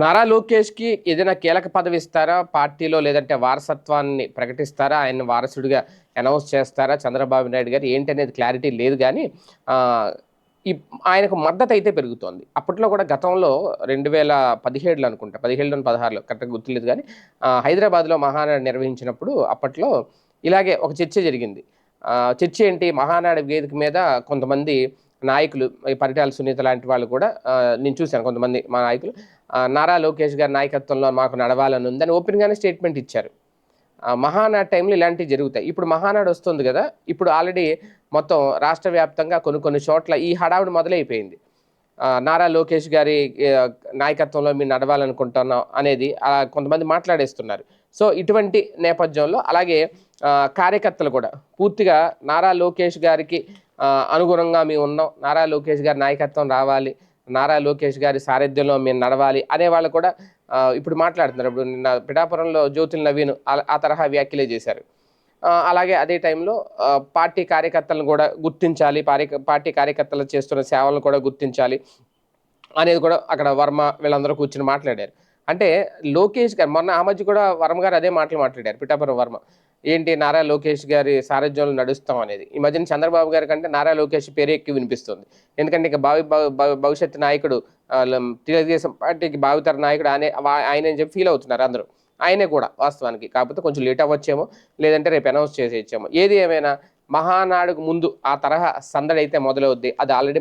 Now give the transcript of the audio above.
నారా లోకేష్కి ఏదైనా కీలక పదవి ఇస్తారా? పార్టీలో లేదంటే వారసత్వాన్ని ప్రకటిస్తారా? ఆయన వారసుడిగా అనౌన్స్ చేస్తారా? చంద్రబాబు నాయుడు గారు ఏంటి అనేది క్లారిటీ లేదు కానీ ఈ ఆయనకు మద్దతు అయితే పెరుగుతోంది. అప్పట్లో కూడా గతంలో రెండు వేల పదిహేడులో అనుకుంటా పదిహేడులో పదహారులో కరెక్ట్గా గుర్తులేదు కానీ హైదరాబాద్లో మహానాడు నిర్వహించినప్పుడు అప్పట్లో ఇలాగే ఒక చర్చ జరిగింది. చర్చ ఏంటి? మహానాడు వేదిక మీద కొంతమంది నాయకులు ఈ పరిటాల సునీత లాంటి వాళ్ళు కూడా నేను చూశాను కొంతమంది మా నాయకులు. నారా లోకేష్ గారి నాయకత్వంలో మాకు నడవాలని ఉందని ఓపెన్గానే స్టేట్మెంట్ ఇచ్చారు. మహానాడు టైంలో ఇలాంటివి జరుగుతాయి. ఇప్పుడు మహానాడు వస్తుంది కదా ఇప్పుడు ఆల్రెడీ మొత్తం రాష్ట్ర వ్యాప్తంగా కొన్ని కొన్ని చోట్ల ఈ హడావుడి మొదలైపోయింది. నారా లోకేష్ గారి నాయకత్వంలో మీరు నడవాలనుకుంటున్నాం అనేది కొంతమంది మాట్లాడేస్తున్నారు. సో ఇటువంటి నేపథ్యంలో అలాగే కార్యకర్తలు కూడా పూర్తిగా నారా లోకేష్ గారికి అనుగుణంగా మేము ఉన్నాం. నారా లోకేష్ గారి నాయకత్వం రావాలి. నారా లోకేష్ గారి సారథ్యంలో మేము నడవాలి అనే వాళ్ళు కూడా ఇప్పుడు మాట్లాడుతున్నారు. ఇప్పుడు నిన్న పిఠాపురంలో జ్యోతుల్ నవీన్ ఆ- ఆ తరహా వ్యాఖ్యలే చేశారు. అలాగే అదే టైంలో పార్టీ కార్యకర్తలను కూడా గుర్తించాలి. పార్టీ కార్యకర్తలు చేస్తున్న సేవలను కూడా గుర్తించాలి అనేది కూడా అక్కడ వర్మ వీళ్ళందరూ కూర్చుని మాట్లాడారు. అంటే లోకేష్ గారు మొన్న ఆ మధ్య కూడా వర్మ గారు అదే మాటలు మాట్లాడారు పిఠాపురం వర్మ. ఏంటి నారా లోకేష్ గారి సారథ్యంలో నడుస్తాం అనేది. ఈ మధ్యన చంద్రబాబు గారి కంటే నారా లోకేష్ పేరు ఎక్కువ వినిపిస్తుంది. ఎందుకంటే ఇక భావి భవిష్యత్తు నాయకుడు తెలుగుదేశం పార్టీకి భావితర నాయకుడు ఆయన ఆయన అని చెప్పి ఫీల్ అవుతున్నారు అందరూ. ఆయనే కూడా వాస్తవానికి. కాకపోతే కొంచెం లేట్ అవ్వచ్చేమో లేదంటే రేపు అనౌన్స్ చేసేయచ్చేమో. ఏది ఏమైనా మహానాడుకు ముందు ఆ తరహా సందడి అయితే మొదలవుద్ది. అది ఆల్రెడీ